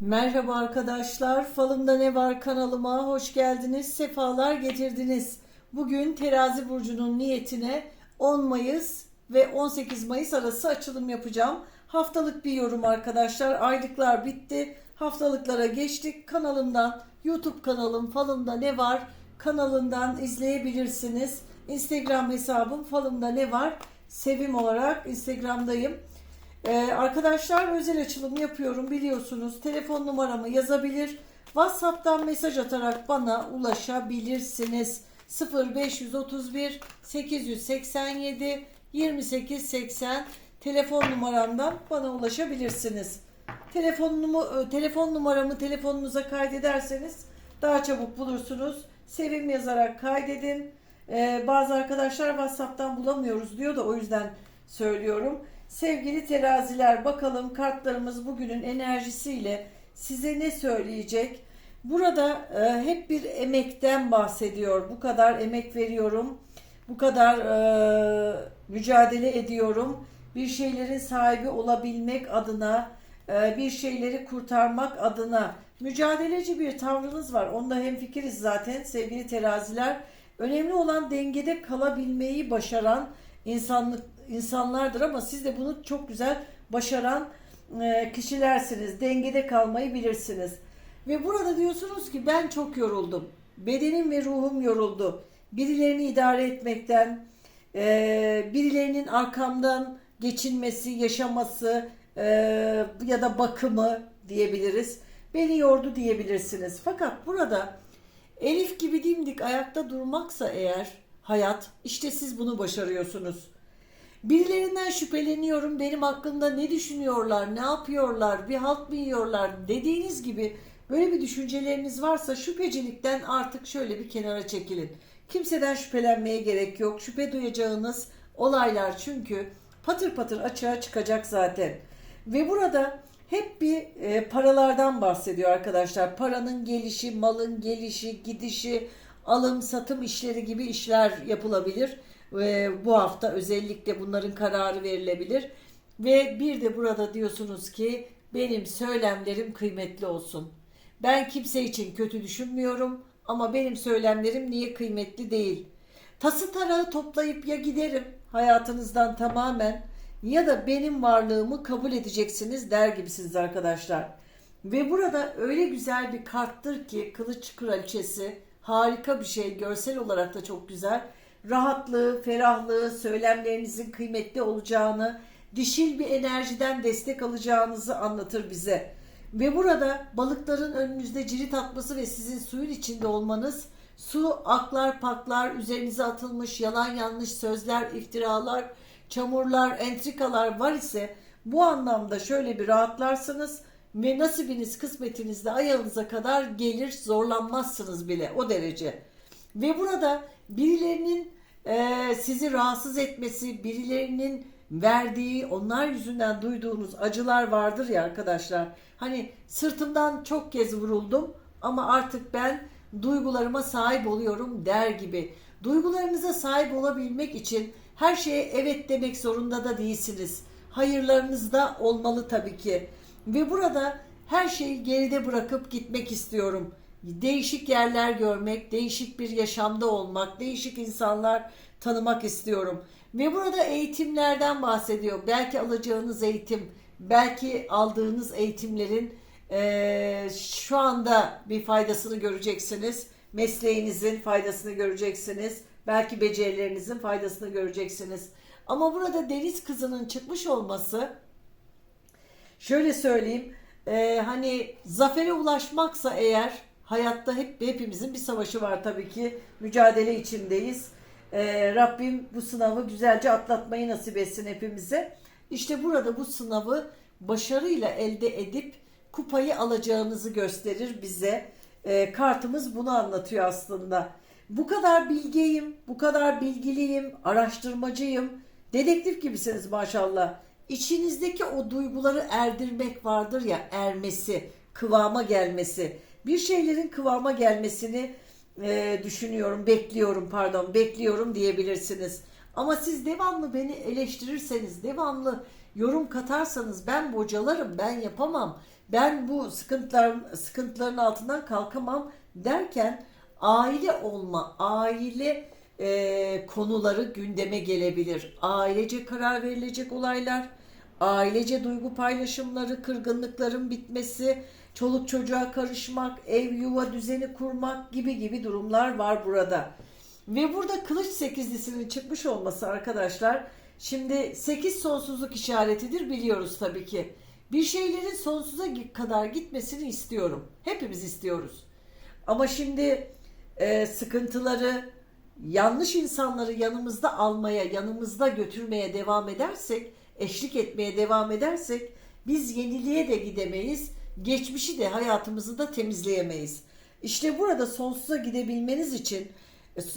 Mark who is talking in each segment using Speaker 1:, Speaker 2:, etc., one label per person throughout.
Speaker 1: Merhaba arkadaşlar. Falımda ne var kanalıma hoş geldiniz. Sefalar getirdiniz. Bugün Terazi burcunun niyetine 10 Mayıs ve 18 Mayıs arası açılım yapacağım. Haftalık bir yorum arkadaşlar. Aylıklar bitti. Haftalıklara geçtik. Kanalımdan, YouTube kanalım Falımda ne var kanalından izleyebilirsiniz. Instagram hesabım Falımda ne var? Sevim olarak Instagram'dayım. Ee, arkadaşlar özel açılım yapıyorum biliyorsunuz. Telefon numaramı yazabilir. WhatsApp'tan mesaj atarak bana ulaşabilirsiniz. 0531 887 2880 telefon numaramdan bana ulaşabilirsiniz. Telefonumu, e, telefon numaramı telefonunuza kaydederseniz daha çabuk bulursunuz. Sevim yazarak kaydedin. Ee, bazı arkadaşlar WhatsApp'tan bulamıyoruz diyor da o yüzden söylüyorum. Sevgili teraziler bakalım kartlarımız bugünün enerjisiyle size ne söyleyecek? Burada e, hep bir emekten bahsediyor. Bu kadar emek veriyorum. Bu kadar e, mücadele ediyorum. Bir şeylerin sahibi olabilmek adına, e, bir şeyleri kurtarmak adına mücadeleci bir tavrınız var. Onda hemfikiriz zaten sevgili teraziler. Önemli olan dengede kalabilmeyi başaran insanlık insanlardır ama siz de bunu çok güzel başaran e, kişilersiniz. Dengede kalmayı bilirsiniz. Ve burada diyorsunuz ki ben çok yoruldum. Bedenim ve ruhum yoruldu. Birilerini idare etmekten, e, birilerinin arkamdan geçinmesi, yaşaması e, ya da bakımı diyebiliriz. Beni yordu diyebilirsiniz. Fakat burada Elif gibi dimdik ayakta durmaksa eğer hayat işte siz bunu başarıyorsunuz. Birilerinden şüpheleniyorum. Benim hakkında ne düşünüyorlar, ne yapıyorlar, bir halt mı yiyorlar dediğiniz gibi böyle bir düşünceleriniz varsa şüphecilikten artık şöyle bir kenara çekilin. Kimseden şüphelenmeye gerek yok. Şüphe duyacağınız olaylar çünkü patır patır açığa çıkacak zaten. Ve burada hep bir e, paralardan bahsediyor arkadaşlar. Paranın gelişi, malın gelişi, gidişi, alım satım işleri gibi işler yapılabilir. Ve bu hafta özellikle bunların kararı verilebilir. Ve bir de burada diyorsunuz ki benim söylemlerim kıymetli olsun. Ben kimse için kötü düşünmüyorum ama benim söylemlerim niye kıymetli değil? Tası tarağı toplayıp ya giderim hayatınızdan tamamen ya da benim varlığımı kabul edeceksiniz der gibisiniz arkadaşlar. Ve burada öyle güzel bir karttır ki kılıç kraliçesi harika bir şey görsel olarak da çok güzel rahatlığı, ferahlığı, söylemlerinizin kıymetli olacağını, dişil bir enerjiden destek alacağınızı anlatır bize. Ve burada balıkların önünüzde cirit atması ve sizin suyun içinde olmanız, su, aklar, paklar, üzerinize atılmış yalan yanlış sözler, iftiralar, çamurlar, entrikalar var ise bu anlamda şöyle bir rahatlarsınız ve nasibiniz, kısmetiniz de ayağınıza kadar gelir, zorlanmazsınız bile o derece. Ve burada birilerinin e, sizi rahatsız etmesi, birilerinin verdiği, onlar yüzünden duyduğunuz acılar vardır ya arkadaşlar. Hani sırtımdan çok kez vuruldum ama artık ben duygularıma sahip oluyorum der gibi. Duygularınıza sahip olabilmek için her şeye evet demek zorunda da değilsiniz. Hayırlarınız da olmalı tabii ki. Ve burada her şeyi geride bırakıp gitmek istiyorum değişik yerler görmek, değişik bir yaşamda olmak, değişik insanlar tanımak istiyorum. Ve burada eğitimlerden bahsediyor. Belki alacağınız eğitim, belki aldığınız eğitimlerin e, şu anda bir faydasını göreceksiniz. Mesleğinizin faydasını göreceksiniz. Belki becerilerinizin faydasını göreceksiniz. Ama burada deniz kızının çıkmış olması şöyle söyleyeyim. E, hani zafere ulaşmaksa eğer hayatta hep hepimizin bir savaşı var tabii ki. Mücadele içindeyiz. Ee, Rabbim bu sınavı güzelce atlatmayı nasip etsin hepimize. İşte burada bu sınavı başarıyla elde edip kupayı alacağınızı gösterir bize. Ee, kartımız bunu anlatıyor aslında. Bu kadar bilgiyim, bu kadar bilgiliyim, araştırmacıyım. Dedektif gibisiniz maşallah. İçinizdeki o duyguları erdirmek vardır ya ermesi, kıvama gelmesi bir şeylerin kıvama gelmesini e, düşünüyorum, bekliyorum pardon, bekliyorum diyebilirsiniz. Ama siz devamlı beni eleştirirseniz, devamlı yorum katarsanız ben bocalarım, ben yapamam. ben bu sıkıntılar sıkıntıların altından kalkamam derken aile olma, aile e, konuları gündeme gelebilir. Ailece karar verilecek olaylar, ailece duygu paylaşımları, kırgınlıkların bitmesi, çoluk çocuğa karışmak, ev yuva düzeni kurmak gibi gibi durumlar var burada. Ve burada kılıç sekizlisinin çıkmış olması arkadaşlar, şimdi sekiz sonsuzluk işaretidir biliyoruz tabii ki. Bir şeylerin sonsuza kadar gitmesini istiyorum. Hepimiz istiyoruz. Ama şimdi e, sıkıntıları, yanlış insanları yanımızda almaya, yanımızda götürmeye devam edersek, eşlik etmeye devam edersek biz yeniliğe de gidemeyiz, geçmişi de hayatımızı da temizleyemeyiz. İşte burada sonsuza gidebilmeniz için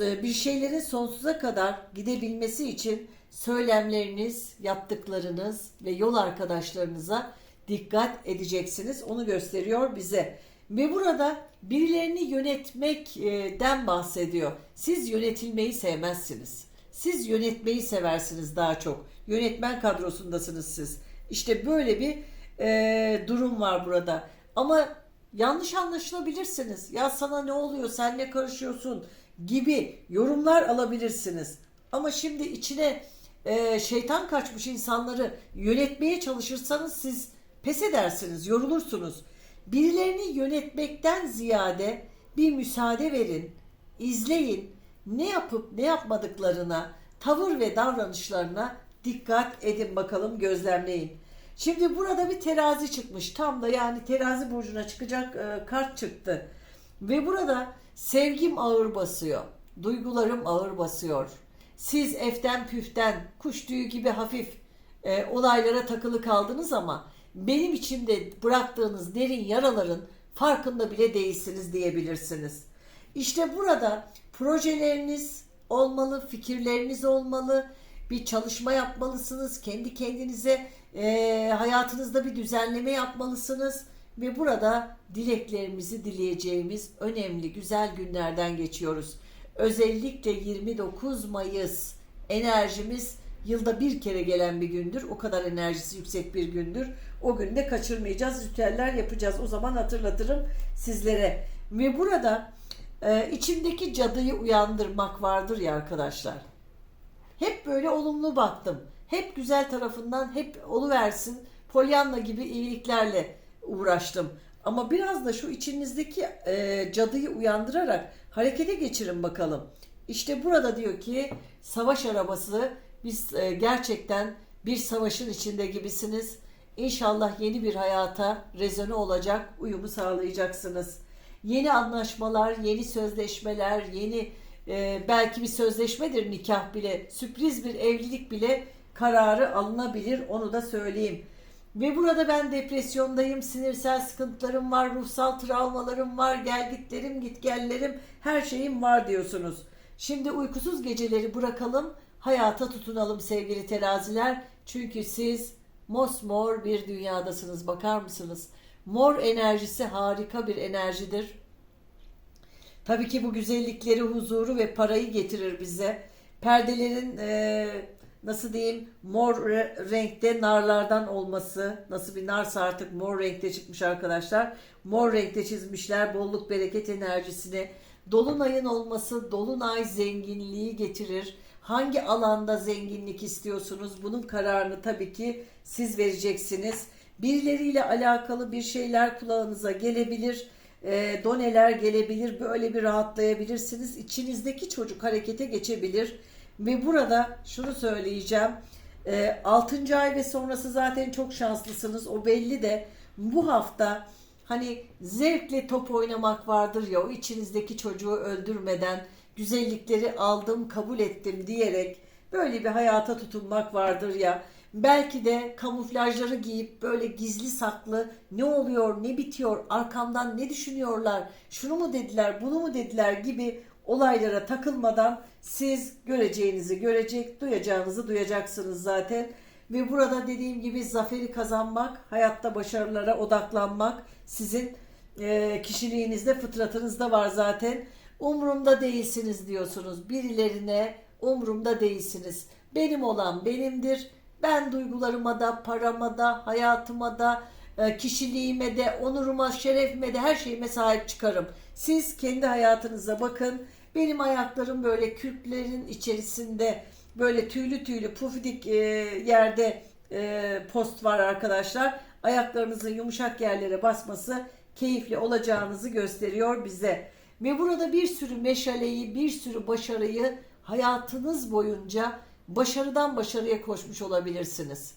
Speaker 1: e, bir şeylerin sonsuza kadar gidebilmesi için söylemleriniz, yaptıklarınız ve yol arkadaşlarınıza dikkat edeceksiniz. Onu gösteriyor bize. Ve burada birilerini yönetmekten bahsediyor. Siz yönetilmeyi sevmezsiniz. Siz yönetmeyi seversiniz daha çok. Yönetmen kadrosundasınız siz. İşte böyle bir e, durum var burada. Ama yanlış anlaşılabilirsiniz. Ya sana ne oluyor, sen ne karışıyorsun gibi yorumlar alabilirsiniz. Ama şimdi içine e, şeytan kaçmış insanları yönetmeye çalışırsanız siz pes edersiniz, yorulursunuz. Birilerini yönetmekten ziyade bir müsaade verin, izleyin, ne yapıp ne yapmadıklarına, tavır ve davranışlarına dikkat edin bakalım, gözlemleyin. Şimdi burada bir terazi çıkmış. Tam da yani terazi burcuna çıkacak e, kart çıktı. Ve burada sevgim ağır basıyor. Duygularım ağır basıyor. Siz eften püften kuş tüyü gibi hafif e, olaylara takılı kaldınız ama benim içimde bıraktığınız derin yaraların farkında bile değilsiniz diyebilirsiniz. İşte burada projeleriniz olmalı, fikirleriniz olmalı, bir çalışma yapmalısınız, kendi kendinize e, hayatınızda bir düzenleme yapmalısınız ve burada dileklerimizi dileyeceğimiz önemli güzel günlerden geçiyoruz. Özellikle 29 Mayıs enerjimiz yılda bir kere gelen bir gündür. O kadar enerjisi yüksek bir gündür. O günde kaçırmayacağız. Ritüeller yapacağız. O zaman hatırlatırım sizlere. Ve burada e, içimdeki cadıyı uyandırmak vardır ya arkadaşlar. Hep böyle olumlu baktım. Hep güzel tarafından hep oluversin. Polyanna gibi iyiliklerle uğraştım. Ama biraz da şu içinizdeki e, cadıyı uyandırarak harekete geçirin bakalım. İşte burada diyor ki savaş arabası biz e, gerçekten bir savaşın içinde gibisiniz. İnşallah yeni bir hayata rezone olacak, uyumu sağlayacaksınız. Yeni anlaşmalar, yeni sözleşmeler, yeni e, belki bir sözleşmedir nikah bile, sürpriz bir evlilik bile kararı alınabilir onu da söyleyeyim. Ve burada ben depresyondayım, sinirsel sıkıntılarım var, ruhsal travmalarım var, gelgitlerim, gitgellerim, her şeyim var diyorsunuz. Şimdi uykusuz geceleri bırakalım, hayata tutunalım sevgili teraziler. Çünkü siz mosmor bir dünyadasınız bakar mısınız? Mor enerjisi harika bir enerjidir. Tabii ki bu güzellikleri, huzuru ve parayı getirir bize. Perdelerin e, nasıl diyeyim mor renkte narlardan olması. Nasıl bir narsa artık mor renkte çıkmış arkadaşlar. Mor renkte çizmişler bolluk bereket enerjisini. Dolunayın olması dolunay zenginliği getirir. Hangi alanda zenginlik istiyorsunuz? Bunun kararını tabii ki siz vereceksiniz. Birileriyle alakalı bir şeyler kulağınıza gelebilir. E, doneler gelebilir. Böyle bir rahatlayabilirsiniz. İçinizdeki çocuk harekete geçebilir. Ve burada şunu söyleyeceğim. E, 6. ay ve sonrası zaten çok şanslısınız. O belli de bu hafta hani zevkle top oynamak vardır ya o içinizdeki çocuğu öldürmeden güzellikleri aldım kabul ettim diyerek böyle bir hayata tutunmak vardır ya. Belki de kamuflajları giyip böyle gizli saklı ne oluyor ne bitiyor arkamdan ne düşünüyorlar şunu mu dediler bunu mu dediler gibi olaylara takılmadan siz göreceğinizi görecek duyacağınızı duyacaksınız zaten. Ve burada dediğim gibi zaferi kazanmak, hayatta başarılara odaklanmak sizin e, kişiliğinizde, fıtratınızda var zaten. Umrumda değilsiniz diyorsunuz. Birilerine umrumda değilsiniz. Benim olan benimdir. Ben duygularıma da, parama da, hayatıma da, kişiliğime de, onuruma, şerefime de her şeyime sahip çıkarım. Siz kendi hayatınıza bakın. Benim ayaklarım böyle kürklerin içerisinde böyle tüylü tüylü pufidik e, yerde e, post var arkadaşlar. Ayaklarınızın yumuşak yerlere basması keyifli olacağınızı gösteriyor bize. Ve burada bir sürü meşaleyi, bir sürü başarıyı hayatınız boyunca başarıdan başarıya koşmuş olabilirsiniz.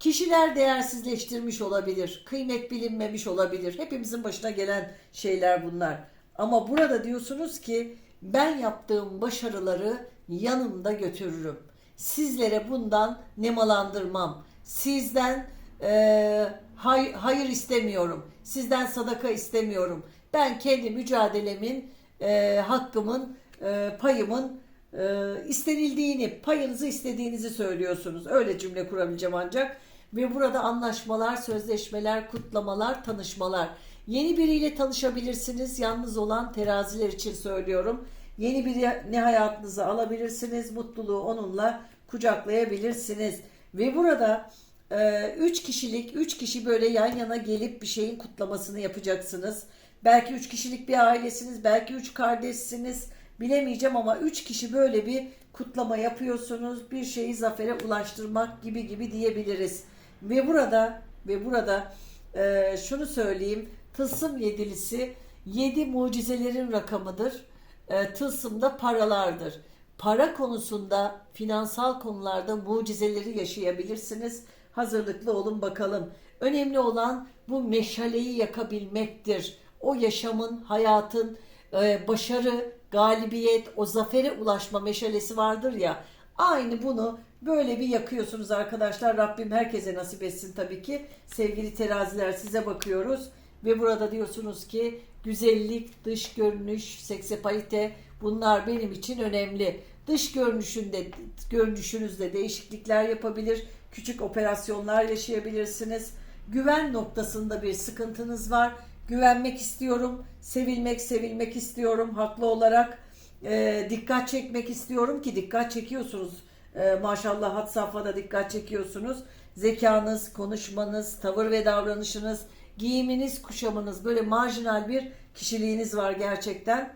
Speaker 1: Kişiler değersizleştirmiş olabilir, kıymet bilinmemiş olabilir. Hepimizin başına gelen şeyler bunlar. Ama burada diyorsunuz ki ben yaptığım başarıları yanımda götürürüm. Sizlere bundan nemalandırmam. Sizden e, hay- hayır istemiyorum. Sizden sadaka istemiyorum. Ben kendi mücadelemin, e, hakkımın, e, payımın e, istenildiğini, payınızı istediğinizi söylüyorsunuz. Öyle cümle kurabileceğim ancak. Ve burada anlaşmalar, sözleşmeler, kutlamalar, tanışmalar. Yeni biriyle tanışabilirsiniz. Yalnız olan teraziler için söylüyorum. Yeni birini hayatınıza alabilirsiniz. Mutluluğu onunla kucaklayabilirsiniz. Ve burada e, üç kişilik, üç kişi böyle yan yana gelip bir şeyin kutlamasını yapacaksınız. Belki üç kişilik bir ailesiniz, belki üç kardeşsiniz. Bilemeyeceğim ama üç kişi böyle bir kutlama yapıyorsunuz. Bir şeyi zafere ulaştırmak gibi gibi diyebiliriz. Ve burada ve burada e, şunu söyleyeyim. Tılsım yedilisi yedi mucizelerin rakamıdır. E, tılsım da paralardır. Para konusunda, finansal konularda mucizeleri yaşayabilirsiniz. Hazırlıklı olun bakalım. Önemli olan bu meşaleyi yakabilmektir. O yaşamın, hayatın, e, başarı, galibiyet, o zafere ulaşma meşalesi vardır ya. Aynı bunu böyle bir yakıyorsunuz arkadaşlar. Rabbim herkese nasip etsin tabii ki. Sevgili teraziler size bakıyoruz. Ve burada diyorsunuz ki güzellik, dış görünüş, seksapalite bunlar benim için önemli. Dış görünüşünde, görünüşünüzde değişiklikler yapabilir. Küçük operasyonlar yaşayabilirsiniz. Güven noktasında bir sıkıntınız var. Güvenmek istiyorum, sevilmek, sevilmek istiyorum haklı olarak. Ee, dikkat çekmek istiyorum ki dikkat çekiyorsunuz. Ee, maşallah had safhada dikkat çekiyorsunuz. Zekanız, konuşmanız, tavır ve davranışınız, giyiminiz, kuşamınız böyle marjinal bir kişiliğiniz var gerçekten.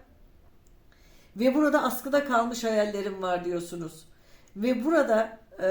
Speaker 1: Ve burada askıda kalmış hayallerim var diyorsunuz. Ve burada e,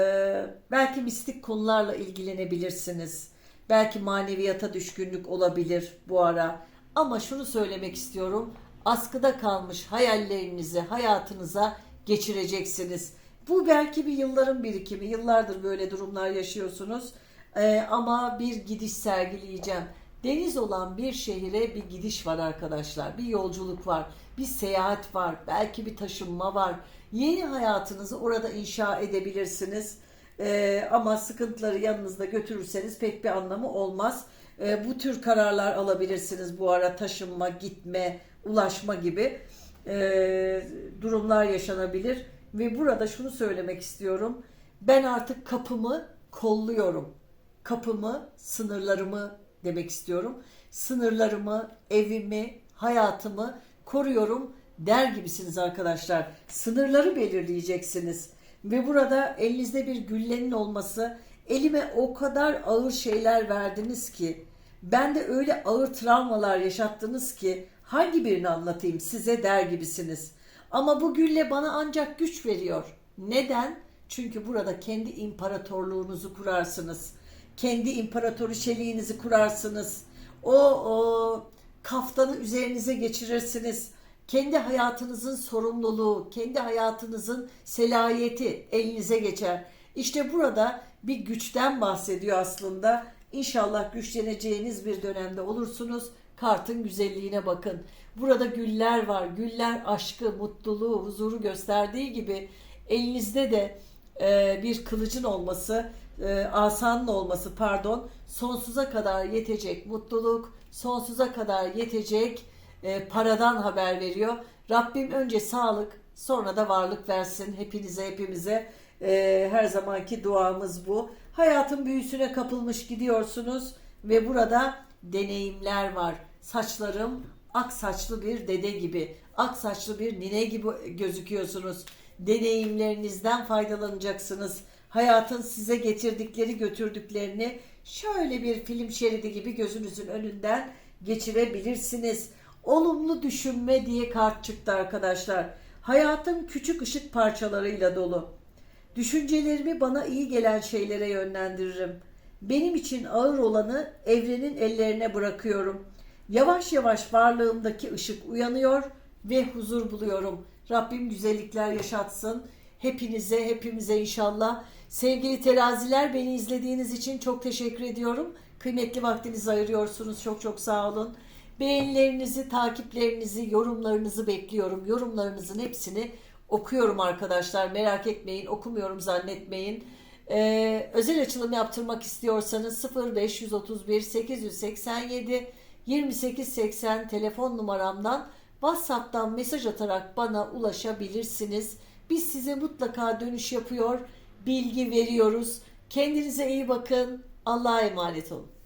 Speaker 1: belki mistik konularla ilgilenebilirsiniz. Belki maneviyata düşkünlük olabilir bu ara. Ama şunu söylemek istiyorum. Askıda kalmış hayallerinizi hayatınıza geçireceksiniz. Bu belki bir yılların birikimi. Yıllardır böyle durumlar yaşıyorsunuz. Ee, ama bir gidiş sergileyeceğim. Deniz olan bir şehire bir gidiş var arkadaşlar. Bir yolculuk var. Bir seyahat var. Belki bir taşınma var. Yeni hayatınızı orada inşa edebilirsiniz. Ee, ama sıkıntıları yanınızda götürürseniz pek bir anlamı olmaz. Ee, bu tür kararlar alabilirsiniz bu ara taşınma, gitme, ulaşma gibi ee, durumlar yaşanabilir. Ve burada şunu söylemek istiyorum. Ben artık kapımı kolluyorum. Kapımı, sınırlarımı demek istiyorum. Sınırlarımı, evimi, hayatımı koruyorum der gibisiniz arkadaşlar. Sınırları belirleyeceksiniz. Ve burada elinizde bir güllenin olması, elime o kadar ağır şeyler verdiniz ki, ben de öyle ağır travmalar yaşattınız ki, hangi birini anlatayım size der gibisiniz. Ama bu gülle bana ancak güç veriyor. Neden? Çünkü burada kendi imparatorluğunuzu kurarsınız. Kendi imparatoriçeliğinizi kurarsınız. O, o kaftanı üzerinize geçirirsiniz. Kendi hayatınızın sorumluluğu, kendi hayatınızın selayeti elinize geçer. İşte burada bir güçten bahsediyor aslında. İnşallah güçleneceğiniz bir dönemde olursunuz. Kartın güzelliğine bakın. Burada güller var. Güller aşkı, mutluluğu, huzuru gösterdiği gibi elinizde de e, bir kılıcın olması, e, asanın olması pardon, sonsuza kadar yetecek mutluluk, sonsuza kadar yetecek e, paradan haber veriyor. Rabbim önce sağlık, sonra da varlık versin hepinize, hepimize. E, her zamanki duamız bu. Hayatın büyüsüne kapılmış gidiyorsunuz ve burada deneyimler var. Saçlarım ak saçlı bir dede gibi, ak saçlı bir nine gibi gözüküyorsunuz. Deneyimlerinizden faydalanacaksınız. Hayatın size getirdikleri götürdüklerini şöyle bir film şeridi gibi gözünüzün önünden geçirebilirsiniz. Olumlu düşünme diye kart çıktı arkadaşlar. Hayatım küçük ışık parçalarıyla dolu. Düşüncelerimi bana iyi gelen şeylere yönlendiririm. Benim için ağır olanı evrenin ellerine bırakıyorum. Yavaş yavaş varlığımdaki ışık uyanıyor ve huzur buluyorum. Rabbim güzellikler yaşatsın. Hepinize, hepimize inşallah. Sevgili teraziler beni izlediğiniz için çok teşekkür ediyorum. Kıymetli vaktinizi ayırıyorsunuz. Çok çok sağ olun. Beğenilerinizi, takiplerinizi, yorumlarınızı bekliyorum. Yorumlarınızın hepsini okuyorum arkadaşlar. Merak etmeyin, okumuyorum zannetmeyin. Ee, özel açılım yaptırmak istiyorsanız 0531 887 2880 telefon numaramdan WhatsApp'tan mesaj atarak bana ulaşabilirsiniz. Biz size mutlaka dönüş yapıyor, bilgi veriyoruz. Kendinize iyi bakın. Allah'a emanet olun.